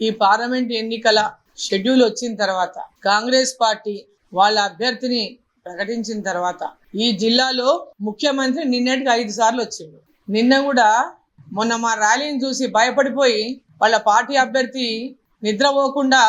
ఈ పార్లమెంట్ ఎన్నికల షెడ్యూల్ వచ్చిన తర్వాత కాంగ్రెస్ పార్టీ వాళ్ళ అభ్యర్థిని ప్రకటించిన తర్వాత ఈ జిల్లాలో ముఖ్యమంత్రి నిన్నటికి ఐదు సార్లు వచ్చిండు. నిన్న కూడా మొన్న మా ర్యాలీని చూసి భయపడిపోయి వాళ్ళ పార్టీ అభ్యర్థి నిద్రపోకుండా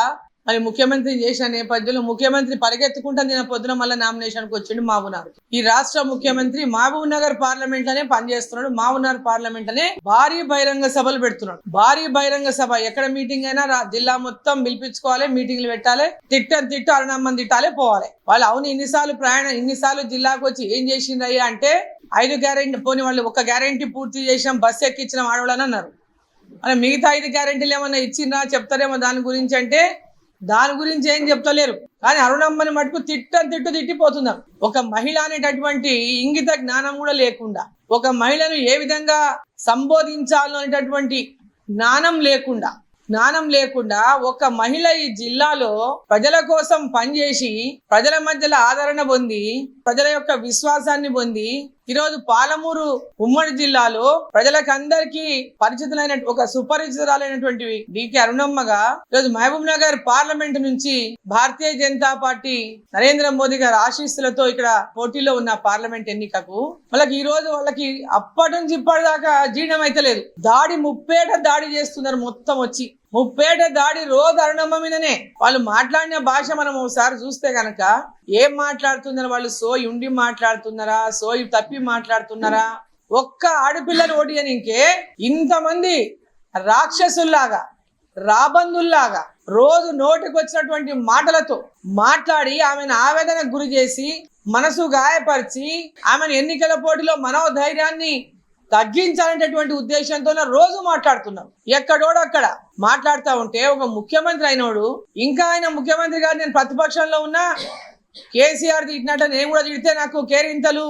మరి ముఖ్యమంత్రి చేసిన నేపథ్యంలో ముఖ్యమంత్రి పరిగెత్తుకుంటా నిన్న పొద్దున మళ్ళీ నామినేషన్కి వచ్చిండు మహబూబ్నగర్ ఈ రాష్ట్ర ముఖ్యమంత్రి మహబూబ్ నగర్ పార్లమెంట్లోనే పనిచేస్తున్నాడు. మహబూబ్నగర్ పార్లమెంట్ అనే భారీ బహిరంగ సభలు పెడుతున్నాడు. భారీ బహిరంగ సభ ఎక్కడ మీటింగ్ అయినా జిల్లా మొత్తం పిలిపించుకోవాలి మీటింగ్లు పెట్టాలి తిట్టని తిట్టు అరణమ్మని తిట్టాలి పోవాలి. వాళ్ళు అవును ఇన్నిసార్లు ప్రయాణం ఇన్నిసార్లు జిల్లాకు వచ్చి ఏం చేసిండ్రయ్య అంటే ఐదు గ్యారెంటీ పోని వాళ్ళు ఒక గ్యారెంటీ పూర్తి చేసినాం బస్సు ఎక్కించిన ఆడవాళ్ళని అన్నారు. మరి మిగతా ఐదు గ్యారెంటీలు ఏమన్నా ఇచ్చిండ్రా చెప్తారేమో దాని గురించి అంటే దాని గురించి ఏం చెప్తలేరు. కానీ అరుణమ్మని మటుకు తిట్టని తిట్టు తిట్టిపోతున్నాం ఒక మహిళ అనేటటువంటి ఇంగిత జ్ఞానం కూడా లేకుండా ఒక మహిళను ఏ విధంగా సంబోధించాలో అనేటటువంటి జ్ఞానం లేకుండా జ్ఞానం లేకుండా ఒక మహిళ ఈ జిల్లాలో ప్రజల కోసం పనిచేసి ప్రజల మధ్యలో ఆదరణ పొంది ప్రజల యొక్క విశ్వాసాన్ని పొంది ఈరోజు పాలమూరు ఉమ్మడి జిల్లాలో ప్రజలకు అందరికీ పరిచితులైన ఒక సుపరిచితురాలైనటువంటి డికే అరుణమ్మగా ఈరోజు మహబూబ్ నగర్ పార్లమెంట్ నుంచి భారతీయ జనతా పార్టీ నరేంద్ర మోదీ గారి ఆశీస్సులతో ఇక్కడ పోటీలో ఉన్న పార్లమెంట్ ఎన్నికకు. వాళ్ళకి ఈ రోజు వాళ్ళకి అప్పటి నుంచి ఇప్పటిదాకా జీర్ణం అయితలేదు దాడి ముప్పేట దాడి చేస్తున్నారు మొత్తం వచ్చి. ముప్పేట దాడి రోజు అరుణమ్మ మీదనే. వాళ్ళు మాట్లాడిన భాష మనం ఒకసారి చూస్తే కనుక ఏం మాట్లాడుతున్నారు వాళ్ళు సోయి ఉండి మాట్లాడుతున్నారా సోయి తప్పి మాట్లాడుతున్నారా? ఒక్క ఆడపిల్లని ఓడియనికే ఇంతమంది రాక్షసుల్లాగా రాబందుల్లాగా రోజు నోటికి వచ్చినటువంటి మాటలతో మాట్లాడి ఆమెను ఆవేదనకు గురి చేసి మనసు గాయపరిచి ఆమెను ఎన్నికల పోటీలో మనోధైర్యాన్ని తగ్గించాలనేటటువంటి ఉద్దేశంతోనే రోజు మాట్లాడుతున్నాం. ఎక్కడోడు అక్కడ మాట్లాడుతూ ఉంటే ఒక ముఖ్యమంత్రి అయినోడు ఇంకా ఆయన ముఖ్యమంత్రి గారు నేను ప్రతిపక్షంలో ఉన్నా కేసీఆర్ తిట్టినట్టు నేను కూడా తిడితే నాకు కేరింతలు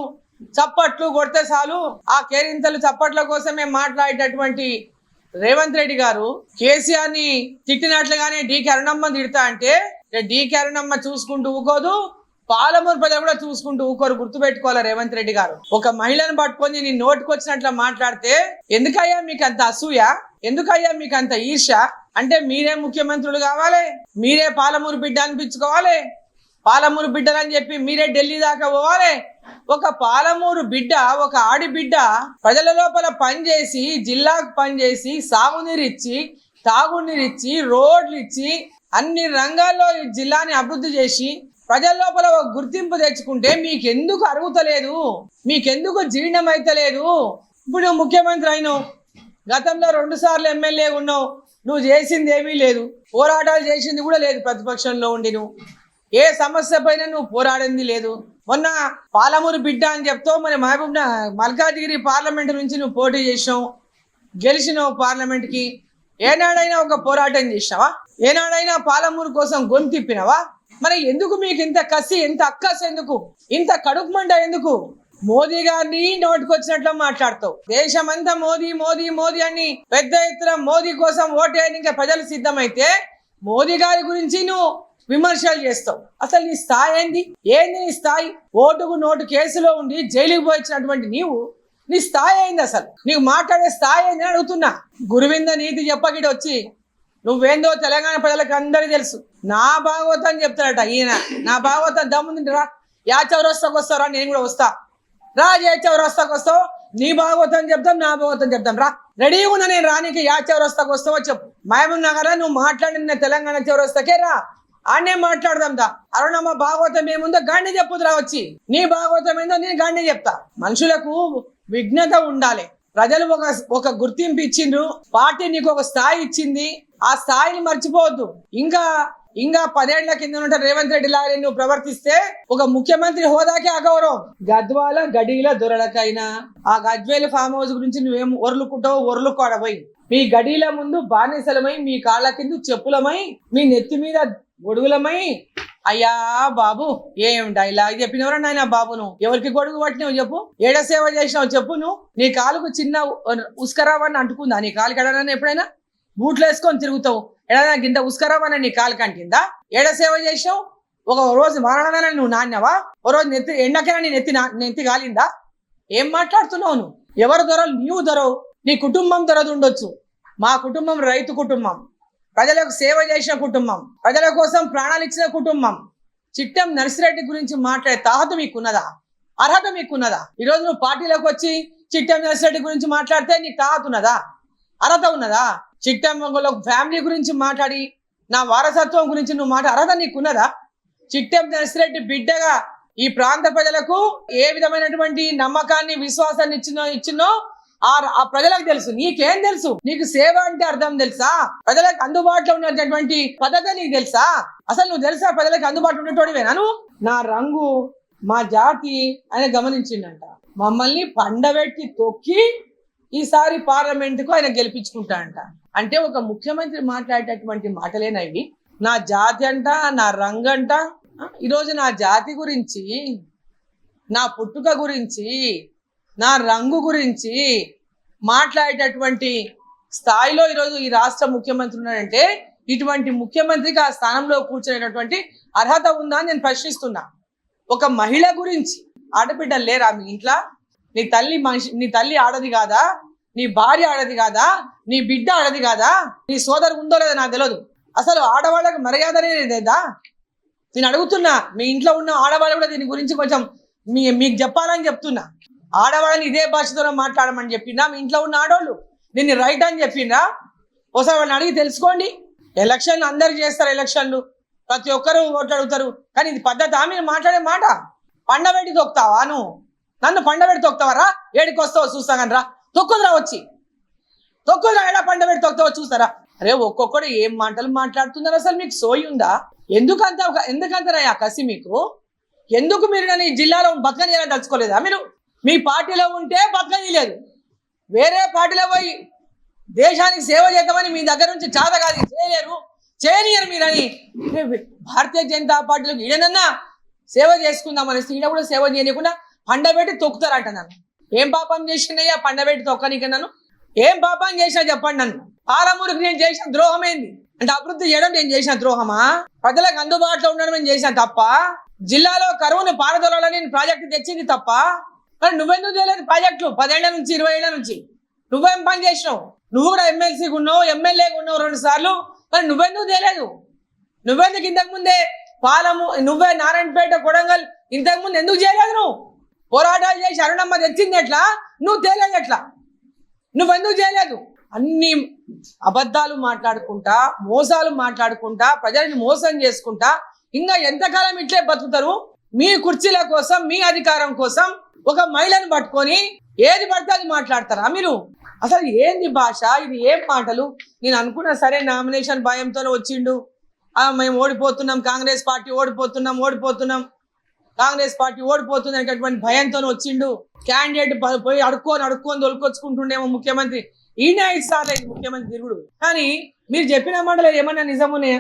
చప్పట్లు కొడితే చాలు. ఆ కేరింతలు చప్పట్ల కోసమే మాట్లాడేటటువంటి రేవంత్ రెడ్డి గారు కేసీఆర్ని తిట్టినట్లుగానే డి కరుణమ్మ తిడతా అంటే డి కరుణమ్మ చూసుకుంటూ ఊకోదు పాలమూరు ప్రజలు కూడా చూసుకుంటూ ఊకోరు గుర్తుపెట్టుకోవాలి రేవంత్ రెడ్డి గారు. ఒక మహిళను పట్టుకొని నీ నోటికి వచ్చినట్లు మాట్లాడితే ఎందుకయ్యా మీకు అంత అసూయ? ఎందుకయ్యా మీకు అంత ఈర్ష? అంటే మీరే ముఖ్యమంత్రులు కావాలి మీరే పాలమూరు బిడ్డ అనిపించుకోవాలి పాలమూరు బిడ్డలని చెప్పి మీరే ఢిల్లీ దాకా పోవాలి. ఒక పాలమూరు బిడ్డ ఒక ఆడి బిడ్డ ప్రజల లోపల పనిచేసి జిల్లాకు పనిచేసి సాగునీరిచ్చి తాగునీరిచ్చి రోడ్లు ఇచ్చి అన్ని రంగాల్లో జిల్లాని అభివృద్ధి చేసి ప్రజల లోపల ఒక గుర్తింపు తెచ్చుకుంటే మీకెందుకు అరుగుతలేదు? మీకెందుకు జీర్ణం అయితలేదు ఇప్పుడు నువ్వు ముఖ్యమంత్రి అయినావు. గతంలో రెండు సార్లు ఎమ్మెల్యే ఉన్నావు. నువ్వు చేసింది ఏమీ లేదు. పోరాటాలు చేసింది కూడా లేదు ప్రతిపక్షంలో ఉండి నువ్వు. ఏ సమస్య పైన నువ్వు పోరాడింది లేదు. మొన్న పాలమూరు బిడ్డ అని చెప్తావు మరి మహబూబ్ నా- మల్కాజిగిరి పార్లమెంట్ నుంచి నువ్వు పోటీ చేసినావు. గెలిచినావు పార్లమెంట్కి. ఏనాడైనా ఒక పోరాటం చేసినావా? ఏనాడైనా పాలమూరు కోసం గొంతిప్పినావా మరి ఎందుకు మీకు ఇంత కసి ఇంత అక్కస్ ఎందుకు? ఇంత కడుపు ఎందుకు? మోదీ గారిని నోటికొచ్చినట్లు మాట్లాడతావు. దేశమంతా మోదీ మోదీ మోదీ అని పెద్ద ఎత్తున మోదీ కోసం ఓటేయడానికి ప్రజలు సిద్ధమైతే మోదీ గారి గురించి నువ్వు విమర్శలు చేస్తావు. అసలు నీ స్థాయి ఏంది? ఏంది నీ స్థాయి? ఓటుకు నోటు కేసులో ఉండి జైలుకు పోయించినటువంటి నీవు నీ స్థాయి అయింది అసలు? నీకు మాట్లాడే స్థాయి అయింది అని అడుగుతున్నా. గురువింద నీతి చెప్పగిడి వచ్చి నువ్వేందో తెలంగాణ ప్రజలకు అందరికీ తెలుసు. నా భాగవతం చెప్తాడట ఈయన. నా భాగవతం దమ్ముంది రా. యా చౌరస్తాకు వస్తారా నేను కూడా వస్తా. రా ఏ చౌరస్తాకు వస్తావు. నీ భాగవతం చెప్తాం నా భాగవతం చెప్తాం రా. రెడీ ఉన్నా నేను రానికి యా చౌరస్తాకు వస్తావో చెప్పు. మహబూబ్ నగర్ నువ్వు మాట్లాడిన తెలంగాణ చౌరస్తాకే రా. ఆడనే మాట్లాడదాం దా. అరుణమ్మ భాగవతం ఏముందో గాంధీ చెప్పుదురా వచ్చి. నీ భాగవతం ఏందో నేను గాంధీ చెప్తా. మనుషులకు విఘ్నత ఉండాలి. ప్రజలు ఒక ఒక గుర్తింపు ఇచ్చిండ్రు. పార్టీ నీకు ఒక స్థాయి ఇచ్చింది. ఆ స్థాయిని మర్చిపోవద్దు. ఇంకా ఇంకా పదేళ్ళ కింద ఉంటే రేవంత్ రెడ్డి లాగా నువ్వు ప్రవర్తిస్తే ఒక ముఖ్యమంత్రి హోదాకే అగౌరవం. గద్వాల గడిల దొరలకైనా. ఆ గజ్వేల్ ఫామ్ హౌస్ గురించి నువ్వేం ఒర్లుకుంటావు ఒర్లుకోడపోయి మీ గడీల ముందు బానిసలమై మీ కాళ్ళ కింద చెప్పులమై మీ నెత్తి మీద గొడుగులమై. అయ్యా బాబు ఏం డైలాగ్ చెప్పినవరా నాయన బాబు నువ్వు ఎవరికి గొడుగు పట్టినావు చెప్పు? ఏడ సేవ చేసినావు చెప్పు నువ్వు? నీ కాలుకు చిన్న ఉస్కరావని అంటుకుందా? నీ కాలు కడనని ఎప్పుడైనా? బూట్లు వేసుకొని తిరుగుతావు. ఎడనా గింత ఉస్కరావని నీ కాలు కంటిందా? ఏడ సేవ చేసావు ఒక రోజు మరణమైన నువ్వు నాణ్యవా ఓ రోజు నెత్తి ఎండకైనా నీ నెత్తి నెత్తి కాలిందా? ఏం మాట్లాడుతున్నావు నువ్వు? ఎవరు దొరలు నీవు దొరవు. నీ కుటుంబం దొరదు ఉండొచ్చు. మా కుటుంబం రైతు కుటుంబం. ప్రజలకు సేవ చేసిన కుటుంబం. ప్రజల కోసం ప్రాణాలు ఇచ్చిన కుటుంబం. చిట్టం నర్సిరెడ్డి గురించి మాట్లాడే తాహత మీకున్నదా? అర్హత మీకున్నదా? ఈరోజు నువ్వు పార్టీలోకి వచ్చి చిట్టం నర్సిరెడ్డి గురించి మాట్లాడితే నీకు తాహత ఉన్నదా? అర్హత ఉన్నదా? చిట్టం ఫ్యామిలీ గురించి మాట్లాడి నా వారసత్వం గురించి నువ్వు మాట అర్హత నీకున్నదా? చిట్టెం నర్సిరెడ్డి బిడ్డగా ఈ ప్రాంత ప్రజలకు ఏ విధమైనటువంటి నమ్మకాన్ని విశ్వాసాన్ని ఇచ్చినో ఇచ్చినో ఆ ఆ ప్రజలకు తెలుసు. నీకేం తెలుసు? నీకు సేవ అంటే అర్థం తెలుసా? ప్రజలకు అందుబాటులో ఉన్నటువంటి పద్ధతి నీకు తెలుసా? అసలు నువ్వు తెలుసా ప్రజలకు అందుబాటులో ఉన్నటువంటివేనా నువ్వు? నా రంగు మా జాతి ఆయన గమనించిండంట. మమ్మల్ని పండబెట్టి తొక్కి ఈసారి పార్లమెంట్కు ఆయన గెలిపించుకుంటా అంట అంటే ఒక ముఖ్యమంత్రి మాట్లాడేటటువంటి మాటలేనవి. నా జాతి అంట నా రంగు అంట ఈరోజు నా జాతి గురించి నా పుట్టుక గురించి నా రంగు గురించి మాట్లాడేటటువంటి స్థాయిలో ఈరోజు ఈ రాష్ట్ర ముఖ్యమంత్రి ఉన్నాడంటే ఇటువంటి ముఖ్యమంత్రికి ఆ స్థానంలో కూర్చునేటటువంటి అర్హత ఉందా అని నేను ప్రశ్నిస్తున్నా. ఒక మహిళ గురించి ఆడబిడ్డలు లేరా మీ ఇంట్లో? నీ తల్లి మనిషి నీ తల్లి ఆడది కాదా? నీ భార్య ఆడది కాదా? నీ బిడ్డ ఆడది కాదా? నీ సోదరు ఉందో లేదో నాకు తెలియదు అసలు ఆడవాళ్ళకి మర్యాద అనేది లేదా? నేను అడుగుతున్నా మీ ఇంట్లో ఉన్న ఆడవాళ్ళు కూడా దీని గురించి కొంచెం మీ మీకు చెప్పాలని చెప్తున్నా. ఆడవాళ్ళని ఇదే భాషతో మాట్లాడమని చెప్పినా మీ ఇంట్లో ఉన్న ఆడవాళ్ళు దీన్ని రైట్ అని చెప్పిండ్రా ఒకసారి వాళ్ళని అడిగి తెలుసుకోండి. ఎలక్షన్ అందరు చేస్తారు ఎలక్షన్లు. ప్రతి ఒక్కరూ ఓట్లు అడుగుతారు. కానీ ఇది పద్ధతి మీరు మాట్లాడే మాట. పండబెట్టి తొక్తావా నువ్వు? నన్ను పండబెట్టి తొక్తావా ఏడికి వస్తావు చూస్తా కానీ రా. తొక్కుదురా వచ్చి. తొక్కుదురా ఎలా పండబెట్టి తొక్తావో చూస్తారా? అరే ఒక్కొక్కడు ఏం మాటలు మాట్లాడుతున్నారు అసలు మీకు సోయి ఉందా? ఎందుకంత ఒక ఆ కసి మీకు? ఎందుకు మీరు నన్ను ఈ జిల్లాలో బతకనీయాలని తలుచుకోలేదా మీరు? మీ పార్టీలో ఉంటే బతకనీయలేదు వేరే పార్టీలో పోయి దేశానికి సేవ చేద్దామని మీ దగ్గర నుంచి చాత కాదు చేయలేరు. చేయనియరు మీరని భారతీయ జనతా పార్టీలోకి ఈడనన్నా సేవ చేసుకుందాం అనేసి ఈడ కూడా సేవ చేయకుండా పండబెట్టి తొక్కుతారట నన్ను. ఏం పాపం చేసిందయ్యా పండబెట్టి తొక్కనిక నన్ను ఏం పాపం చేసినా చెప్పండి నన్ను. ఆలమూరికి నేను చేసిన ద్రోహం ఏంది? అంటే అభివృద్ధి చేయడం నేను చేసిన ద్రోహమా? ప్రజలకు అందుబాటులో ఉండడం నేను చేసిన తప్ప? జిల్లాలో కరువును పారదోలాలని నేను ప్రాజెక్టు తెచ్చింది తప్ప? మరి నువ్వెందుకు చేయలేదు ప్రాజెక్టులు? పదేళ్ళ నుంచి ఇరవై ఏళ్ళ నుంచి. నువ్వేం పని చేసినావు? నువ్వు కూడా ఎమ్మెల్సీకి ఉన్నావు ఎమ్మెల్యేకి ఉన్నావు రెండు సార్లు. మరి నువ్వెందుకు చేయలేదు? నువ్వెందుకు ఇంతకు ముందే పాలము నువ్వే నారాయణపేట కొడంగల్ ఇంతకు ముందు ఎందుకు చేయలేదు నువ్వు? పోరాటాలు చేసి అరుణమ్మ తెచ్చింది ఎట్లా? నువ్వు తేలేదు ఎట్లా? నువ్వెందుకు చేయలేదు? అన్ని అబద్ధాలు మాట్లాడుకుంటా మోసాలు మాట్లాడుకుంటా ప్రజల్ని మోసం చేసుకుంటా ఇంకా ఎంతకాలం ఇట్లే బతుకుతారు? మీ కుర్చీల కోసం మీ అధికారం కోసం ఒక మహిళను పట్టుకొని ఏది పడితే అది మాట్లాడతారా మీరు? అసలు ఏంది భాష? ఇది ఏం మాటలు? నేను అనుకున్నా సరే నామినేషన్ భయంతో వచ్చిండు. మేము ఓడిపోతున్నాం కాంగ్రెస్ పార్టీ ఓడిపోతున్నాం ఓడిపోతున్నాం. కాంగ్రెస్ పార్టీ ఓడిపోతుంది అనేటటువంటి భయంతో వచ్చిండు. క్యాండిడేట్ పోయి అడుక్కొని అడుక్కొని దొలుకొచ్చుకుంటుండేమో ముఖ్యమంత్రి. ఈయన ఐదు ముఖ్యమంత్రి తిరుగుడు. కానీ మీరు చెప్పిన మాటలు ఏమైనా నిజమునే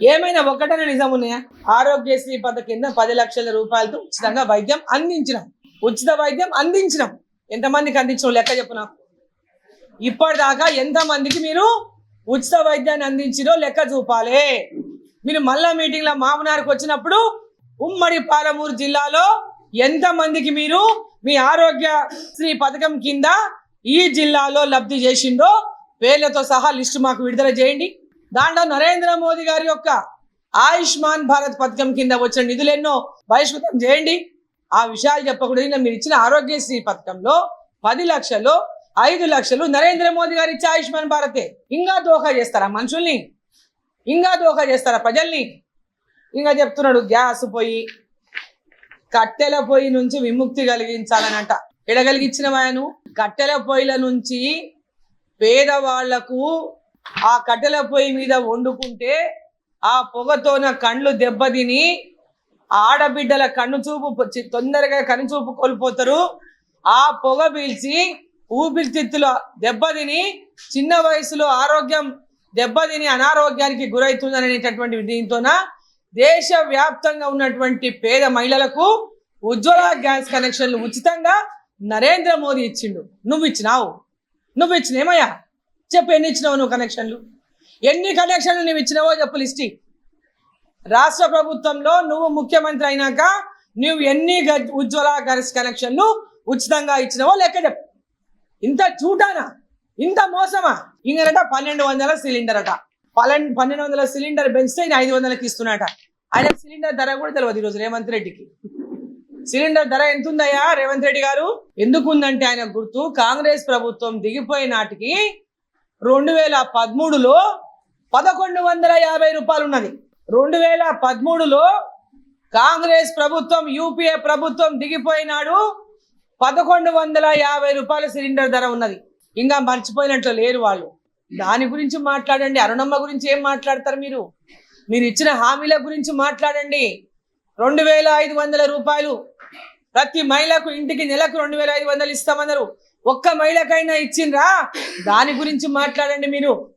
ఏమైనా ఒకటైనా నిజమునే ఆరోగ్యశ్రీ పథకం కింద పది లక్షల రూపాయలతో ఉచితంగా వైద్యం అందించినాం. ఉచిత వైద్యం అందించినాం. ఎంతమందికి అందించిన లెక్క చెప్పు నాకు ఇప్పటిదాకా ఎంతమందికి మీరు ఉచిత వైద్యాన్ని అందించిరో లెక్క చూపాలి. మీరు మళ్ళా మీటింగ్లో మామనార్కి వచ్చినప్పుడు ఉమ్మడి పాలమూరు జిల్లాలో ఎంతమందికి మీరు మీ ఆరోగ్య శ్రీ పథకం కింద ఈ జిల్లాలో లబ్ధి చేసిందో పేర్లతో సహా లిస్టు మాకు విడుదల చేయండి. దాంట్లో నరేంద్ర మోదీ గారి యొక్క ఆయుష్మాన్ భారత్ పథకం కింద వచ్చిన నిధులు ఎన్నో బహిష్కృతం చేయండి. ఆ విషయాలు చెప్పకూడదు. మీరు ఇచ్చిన ఆరోగ్యశ్రీ పథకంలో పది లక్షలు ఐదు లక్షలు నరేంద్ర మోదీ గారు ఇచ్చే ఆయుష్మాన్ భారతే. ఇంకా దోహా చేస్తారా మనుషుల్ని? ఇంకా దోహా చేస్తారా ప్రజల్ని? ఇంకా చెప్తున్నాడు గ్యాస్ పొయ్యి కట్టెల పొయ్యి నుంచి విముక్తి కలిగించాలనంట. ఎడగలిగించిన వాయను కట్టెల పొయ్యిల నుంచి పేదవాళ్ళకు ఆ కట్టెల పొయ్యి మీద వండుకుంటే ఆ పొగతోన కండ్లు దెబ్బతిని ఆడబిడ్డల కన్ను చూపు తొందరగా కన్ను చూపు కోల్పోతారు. ఆ పొగ పీల్చి ఊపిరితిత్తుల దెబ్బతిని చిన్న వయసులో ఆరోగ్యం దెబ్బతిని అనారోగ్యానికి గురవుతుందనేటటువంటి దీంతోన దేశవ్యాప్తంగా ఉన్నటువంటి పేద మహిళలకు ఉజ్వల గ్యాస్ కనెక్షన్లు ఉచితంగా నరేంద్ర మోదీ ఇచ్చిండు. నువ్వు ఇచ్చినావు. నువ్వు ఇచ్చినేమయ్యా? చెప్పు ఎన్ని ఇచ్చినావు నువ్వు కనెక్షన్లు? ఎన్ని కనెక్షన్లు నువ్వు ఇచ్చినావో చెప్పు లిస్టి. రాష్ట్ర ప్రభుత్వంలో నువ్వు ముఖ్యమంత్రి అయినాక నువ్వు ఎన్ని ఉజ్వల గ్యాస్ కనెక్షన్లు ఉచితంగా ఇచ్చినావో లెక్క చెప్పు. ఇంత చూటానా? ఇంత మోసమా? ఇంకనట పన్నెండు వందల సిలిండర్ అట. పన్నెండు పన్నెండు వందల సిలిండర్ పెంచితే ఆయన ఐదు వందలకి ఇస్తున్నట ఆయన సిలిండర్ ధర కూడా తెలియదు ఈరోజు రేవంత్ రెడ్డికి. సిలిండర్ ధర ఎంత ఉందయ్యా రేవంత్ రెడ్డి గారు? ఎందుకు ఉందంటే ఆయన గుర్తు కాంగ్రెస్ ప్రభుత్వం దిగిపోయిన నాటికి రెండు వేల పదమూడులో పదకొండు వందల యాభై రూపాయలు ఉన్నది రెండు వేల పదమూడులో కాంగ్రెస్ ప్రభుత్వం యూపీఏ ప్రభుత్వం దిగిపోయినాడు పదకొండు వందల యాభై రూపాయల సిలిండర్ ధర ఉన్నది. ఇంకా మర్చిపోయినట్లు లేరు వాళ్ళు. దాని గురించి మాట్లాడండి. అరుణమ్మ గురించి ఏం మాట్లాడతారు మీరు? మీరు ఇచ్చిన హామీల గురించి మాట్లాడండి. రెండు వేల ఐదు వందల రూపాయలు ప్రతి మహిళకు ఇంటికి నెలకు రెండు వేల ఐదు వందలు ఇస్తామన్నారు. ఒక్క మహిళకైనా ఇచ్చిండ్రా? దాని గురించి మాట్లాడండి మీరు.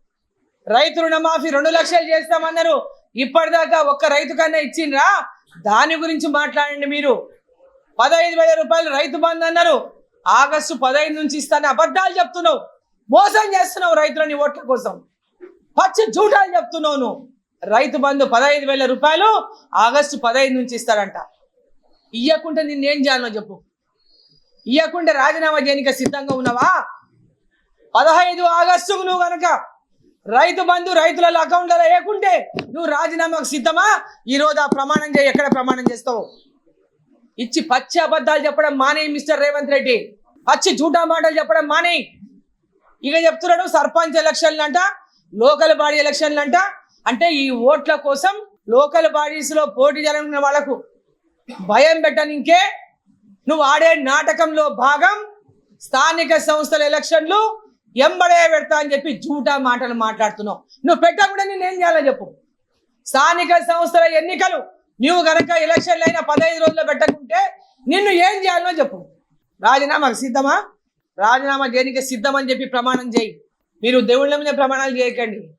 రైతు రుణమాఫీ రెండు లక్షలు చేస్తామన్నారు. ఇప్పటిదాకా ఒక్క రైతు కన్నా ఇచ్చిండ్రా? దాని గురించి మాట్లాడండి మీరు. పదహైదు వేల రూపాయలు రైతు బంధు అన్నారు. ఆగస్టు పదహైదు నుంచి ఇస్తాను అబద్ధాలు చెప్తున్నావు. మోసం చేస్తున్నావు రైతులని ఓట్ల కోసం. పచ్చి జూటాలు చెప్తున్నావు నువ్వు. రైతు బంధు పదహైదు వేల రూపాయలు ఆగస్టు పదహైదు నుంచి ఇస్తారంట ఇయ్యకుంటే నిన్నేం చేయాలో చెప్పు. ఇయ్యకుంటే రాజీనామా చేయడానికి సిద్ధంగా ఉన్నావా? పదహైదు ఆగస్టుకు నువ్వు కనుక రైతు బంధు రైతుల అకౌంట్లలో వేయకుంటే నువ్వు రాజీనామాకు సిద్ధమా? ఈ రోజు ఆ ప్రమాణం చేయి. ఎక్కడ ప్రమాణం చేస్తావు? ఇచ్చి పచ్చి అబద్ధాలు చెప్పడం మానేయి మిస్టర్ రేవంత్ రెడ్డి. పచ్చి జూటా మాటలు చెప్పడం మానేయి. ఇక చెప్తున్నాడు సర్పంచ్ ఎలక్షన్లు అంట లోకల్ బాడీ ఎలక్షన్లు అంట. అంటే ఈ ఓట్ల కోసం లోకల్ బాడీస్లో పోటీ జరుగుతున్న వాళ్ళకు భయం పెట్టనికే నువ్వు ఆడే నాటకంలో భాగం స్థానిక సంస్థల ఎలక్షన్లు ఎంబడే పెడతా అని చెప్పి జూటా మాటలు మాట్లాడుతున్నావు. నువ్వు పెట్టకుండా నేను ఏం చేయాలో చెప్పు. స్థానిక సంస్థల ఎన్నికలు నువ్వు గనక ఎలక్షన్లు అయినా పదహైదు రోజుల్లో పెట్టకుంటే నిన్ను ఏం చేయాలో చెప్పు. రాజీనామాకు సిద్ధమా? రాజీనామా చేయడానికి సిద్ధమని చెప్పి ప్రమాణం చేయి. మీరు దేవుళ్ళ మీద ప్రమాణాలు చేయకండి.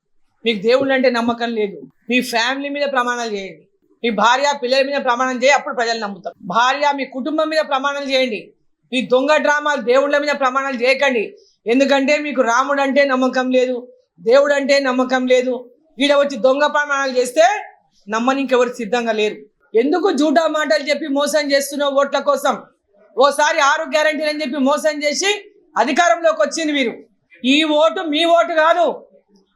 మీకు దేవుళ్ళు అంటే నమ్మకం లేదు. మీ ఫ్యామిలీ మీద ప్రమాణాలు చేయండి. మీ భార్య పిల్లల మీద ప్రమాణం చేయి అప్పుడు ప్రజలు నమ్ముతారు. భార్య మీ కుటుంబం మీద ప్రమాణాలు చేయండి. ఈ దొంగ డ్రామాలు దేవుళ్ళ మీద ప్రమాణాలు చేయకండి. ఎందుకంటే మీకు రాముడు అంటే నమ్మకం లేదు దేవుడు అంటే నమ్మకం లేదు. ఈడ వచ్చి దొంగ ప్రమాణాలు చేస్తే నమ్మని ఇంకెవరు సిద్ధంగా లేరు. ఎందుకు జూటా మాటలు చెప్పి మోసం చేస్తున్నావు ఓట్ల కోసం? ఓసారి ఆరు గ్యారంటీలు అని చెప్పి మోసం చేసి అధికారంలోకి వచ్చింది మీరు ఈ ఓటు మీ ఓటు కాదు.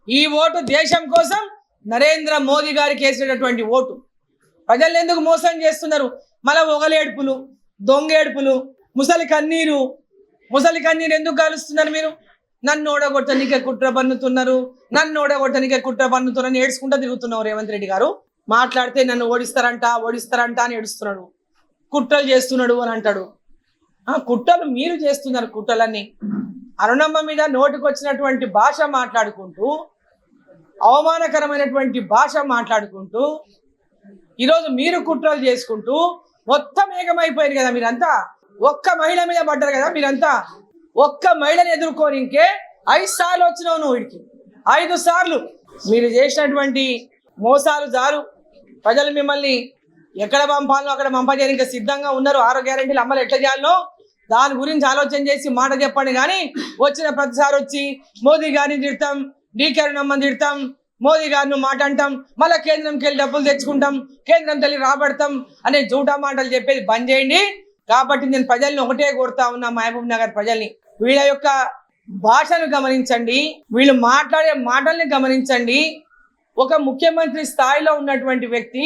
ఈ ఓటు దేశం కోసం నరేంద్ర మోదీ గారికి వేసినటువంటి ఓటు. ప్రజలు ఎందుకు మోసం చేస్తున్నారు? మళ్ళా ఒగలేడుపులు దొంగేడుపులు ముసలి కన్నీరు. ముసలి కన్నీరు ఎందుకు కాలుస్తున్నారు మీరు? నన్ను ఓడగొట్టనికే కుట్ర పన్నుతున్నారు. నన్ను ఓడగొట్టనికే కుట్ర పన్నుతున్నారని ఏడ్చుకుంటూ తిరుగుతున్నావు రేవంత్ రెడ్డి గారు. మాట్లాడితే నన్ను ఓడిస్తారంట ఓడిస్తారంట అని ఏడుస్తున్నాడు. కుట్రలు చేస్తున్నాడు అని అంటాడు. కుట్రలు మీరు చేస్తున్నారు కుట్రలన్నీ. అరుణమ్మ మీద నోటికి వచ్చినటువంటి భాష మాట్లాడుకుంటూ అవమానకరమైనటువంటి భాష మాట్లాడుకుంటూ ఈరోజు మీరు కుట్రలు చేసుకుంటూ మొత్తం ఏకమైపోయారు కదా మీరంతా. ఒక్క మహిళ మీద పడ్డారు కదా మీరంతా. ఒక్క మహిళని ఎదుర్కోనికే ఐదు సార్లు వచ్చినావు నువ్వు వీడికి ఐదు సార్లు. మీరు చేసినటువంటి మోసాలు జారు ప్రజలు మిమ్మల్ని ఎక్కడ పంపాలో అక్కడ పంపజేయడానికి సిద్ధంగా ఉన్నారు. ఆరో గ్యారంటీలు అమలు ఎట్లా చేయాలో దాని గురించి ఆలోచన చేసి మాట చెప్పండి కానీ వచ్చిన ప్రతిసారి వచ్చి మోదీ గారిని తిడతాం డీకే నమ్మని తిడతాం మోదీ గారిని మాట అంటాం మళ్ళీ కేంద్రంకి వెళ్ళి డబ్బులు తెచ్చుకుంటాం కేంద్రం తల్లి రాబడతాం అనే జూటా మాటలు చెప్పేది బంద్ చేయండి. కాబట్టి నేను ప్రజల్ని ఒకటే కోరుతా ఉన్నా మహబూబ్ నగర్ ప్రజల్ని. వీళ్ళ యొక్క భాషను గమనించండి వీళ్ళు మాట్లాడే మాటల్ని గమనించండి. ఒక ముఖ్యమంత్రి స్థాయిలో ఉన్నటువంటి వ్యక్తి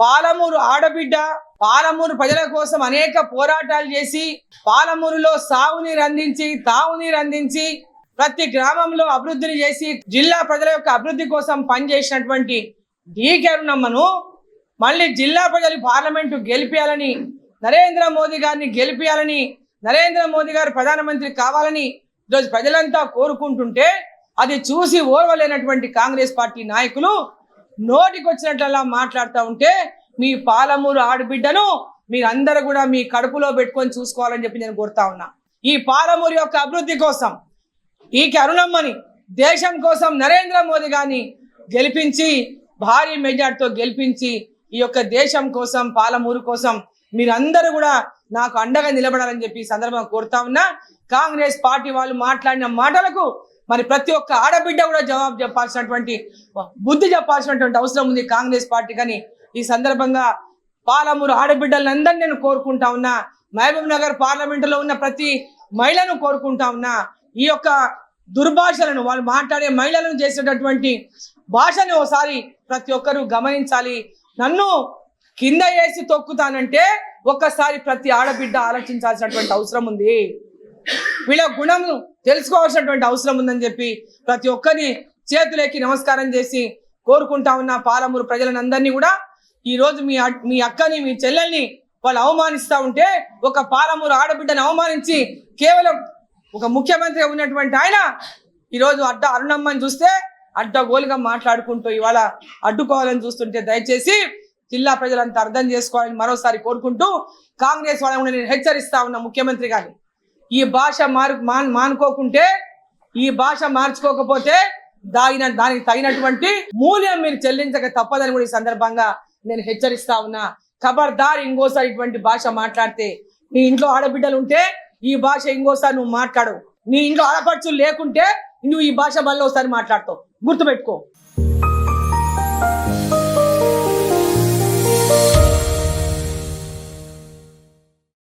పాలమూరు ఆడబిడ్డ పాలమూరు ప్రజల కోసం అనేక పోరాటాలు చేసి పాలమూరులో సాగునీరు అందించి తాగునీరు అందించి ప్రతి గ్రామంలో అభివృద్ధిని చేసి జిల్లా ప్రజల యొక్క అభివృద్ధి కోసం పనిచేసినటువంటి డీకే అరుణమ్మను మళ్ళీ జిల్లా ప్రజలు పార్లమెంటు గెలిపించాలని నరేంద్ర మోదీ గారిని గెలిపించాలని నరేంద్ర మోదీ గారు ప్రధానమంత్రి కావాలని ఈరోజు ప్రజలంతా కోరుకుంటుంటే అది చూసి ఓర్వలేనటువంటి కాంగ్రెస్ పార్టీ నాయకులు నోటికొచ్చినట్లలా మాట్లాడుతూ ఉంటే మీ పాలమూరు ఆడబిడ్డను మీరందరూ కూడా మీ కడుపులో పెట్టుకొని చూసుకోవాలని చెప్పి నేను కోరుతా ఉన్నా. ఈ పాలమూరు యొక్క అభివృద్ధి కోసం ఈ కరుణమ్మని దేశం కోసం నరేంద్ర మోదీ గారిని గెలిపించి భారీ మెజార్టీతో గెలిపించి ఈ యొక్క దేశం కోసం పాలమూరు కోసం మీరందరూ కూడా నాకు అండగా నిలబడాలని చెప్పి సందర్భంగా కోరుతా ఉన్నా. కాంగ్రెస్ పార్టీ వాళ్ళు మాట్లాడిన మాటలకు మరి ప్రతి ఒక్క ఆడబిడ్డ కూడా జవాబు చెప్పాల్సినటువంటి బుద్ధి చెప్పాల్సినటువంటి అవసరం ఉంది కాంగ్రెస్ పార్టీ కానీ. ఈ సందర్భంగా పాలమూరు ఆడబిడ్డలందరినీ నేను కోరుకుంటా ఉన్నా. మహబూబ్ నగర్ పార్లమెంటులో ఉన్న ప్రతి మహిళను కోరుకుంటా ఉన్నా. ఈ యొక్క దుర్భాషలను వాళ్ళు మాట్లాడే మహిళలను చేసేటటువంటి భాషని ఒకసారి ప్రతి ఒక్కరూ గమనించాలి. నన్ను కింద వేసి తొక్కుతానంటే ఒక్కసారి ప్రతి ఆడబిడ్డ ఆలోచించాల్సినటువంటి అవసరం ఉంది. వీళ్ళ గుణము తెలుసుకోవాల్సినటువంటి అవసరం ఉందని చెప్పి ప్రతి ఒక్కరిని చేతులెక్కి నమస్కారం చేసి కోరుకుంటా ఉన్న పాలమూరు ప్రజలందరినీ కూడా ఈరోజు మీ మీ అక్కని మీ చెల్లెల్ని వాళ్ళు అవమానిస్తూ ఉంటే ఒక పాలమూరు ఆడబిడ్డని అవమానించి కేవలం ఒక ముఖ్యమంత్రి ఉన్నటువంటి ఆయన ఈరోజు అడ్డ అరుణమ్మని చూస్తే అడ్డగోలుగా మాట్లాడుకుంటూ ఇవాళ అడ్డుకోవాలని చూస్తుంటే దయచేసి జిల్లా ప్రజలంతా అర్థం చేసుకోవాలని మరోసారి కోరుకుంటూ కాంగ్రెస్ వాళ్ళని నేను హెచ్చరిస్తా ఉన్న ముఖ్యమంత్రి గారిని. ఈ భాష మారు మాన్ మానుకోకుంటే ఈ భాష మార్చుకోకపోతే దాగిన దానికి తగినటువంటి మూల్యం మీరు చెల్లించక తప్పదని కూడా ఈ సందర్భంగా నేను హెచ్చరిస్తా ఉన్నా. ఖబర్దార్ ఇంకోసారి ఇటువంటి భాష మాట్లాడితే నీ ఇంట్లో ఆడబిడ్డలు ఉంటే ఈ భాష ఇంకోసారి నువ్వు మాట్లాడు నీ ఇంట్లో ఆడపడుచులు లేకుంటే నువ్వు ఈ భాష మళ్ళీ ఒకసారి మాట్లాడతావు. గుర్తుపెట్టుకో.